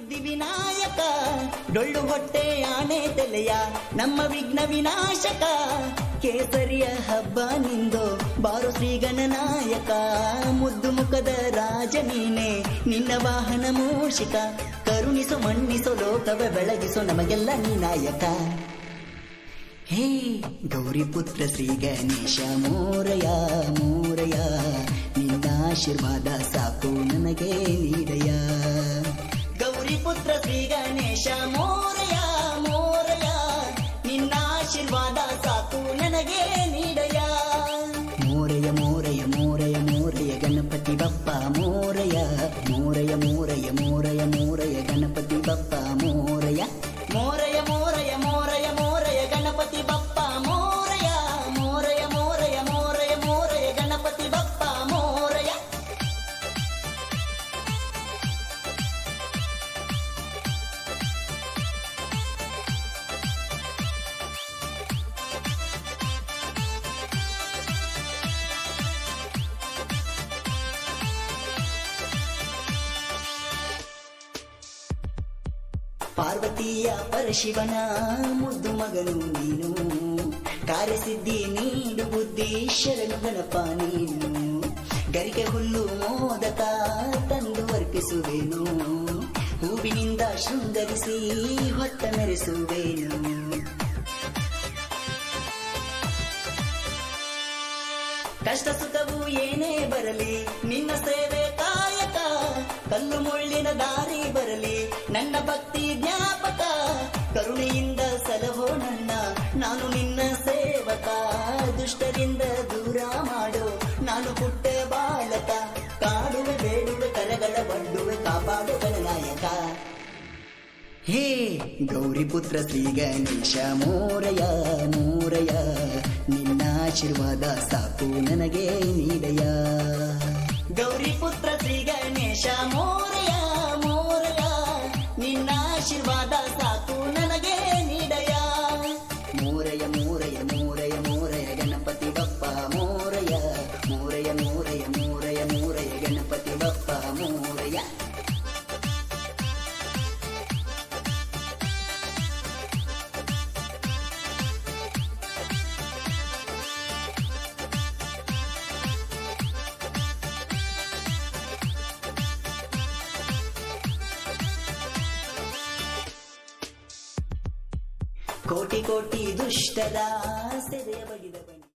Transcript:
ಸಿದ್ಧಿ ವಿನಾಯಕ. ಡೊಳ್ಳು ಹೊಟ್ಟೆ, ಆನೆ ತಲೆಯ ನಮ್ಮ ವಿಘ್ನ ವಿನಾಶಕ. ಕೇಸರಿಯ ಹಬ್ಬ ನಿಂದು ಬಾರು ಶ್ರೀ ಗಣನಾಯಕ ಮುದ್ದು ಮುಖದ ರಾಜ ನೀನೆ, ನಿನ್ನ ವಾಹನ ಮೂಷಿಕ. ಕರುಣಿಸು, ಮಣ್ಣಿಸು, ಲೋಕವ ಬೆಳಗಿಸು ನಮಗೆಲ್ಲ ನೀ ನಾಯಕ ಹೇ ಗೌರಿ ಪುತ್ರ ಶ್ರೀ ಗಣೇಶ ಮೋರಯ ಮೋರಯ ನಿನ್ನ ಆಶೀರ್ವಾದ ಸಾಕು ನನಗೆ ನೀಡಯ ಗೌರಿ ಪುತ್ರ ಶ್ರೀ ಪಾರ್ವತಿಯ ಪರಶಿವನ ಮುದ್ದು ಮಗನು ನೀನು. ಕಾರ್ಯಸಿದ್ಧಿ ನೀಡು ಬುದ್ಧಿ ಶರಣು ಗಣಪ ನೀನು. ಗರಿಕೆ ಹುಲ್ಲು ಮೋದಕ ತಂದು ಅರ್ಪಿಸುವೆನು. ಹೂವಿನಿಂದ ಶೃಂಗರಿಸಿ ಹೊತ್ತ ಮೆರೆಸುವೆನು. ಕಷ್ಟ ಸುಖವು ಏನೇ ಬರಲಿ, ನಿನ್ನ ಸೇವೆ ಕಾಯಕ. ಕಲ್ಲು ಮುಳ್ಳಿನ ದಾರಿ ಬರಲಿ, ನನ್ನ ಭಕ್ತಿ ಜ್ಞಾಪಕ ಕರುಣೆಯಿಂದ ಸಲಹೋ ನನ್ನ. ನಾನು ನಿನ್ನ ಸೇವಕ, ದುಷ್ಟರಿಂದ ದೂರ ಮಾಡೋ. ನಾನು ಪುಟ್ಟ ಬಾಲಕ, ಕಾಡುವೆ, ಬೇಡುವೆ, ಕರಗಳ ಬಂಡುವೆ, ಕಾಪಾಡುವ ನಾಯಕ. ಹೇ, ಗೌರಿ ಪುತ್ರ ಶ್ರೀ ಗಣೇಶ ಮೋರಯ ಮೋರಯ. ನಿನ್ನ ಆಶೀರ್ವಾದ ಸಾಕು ನನಗೆ ನೀಡಯ. ಗೌರಿ ಪುತ್ರ ಶ್ರೀ ಗಣೇಶ ಮೋರಯ. ಮೋರಯ ಮೋರಯ ಮೋರಯ ಕೋಟಿ ಕೋಟಿ ದುಷ್ಟದ ಸೆರೆಯ ಬಗೆದ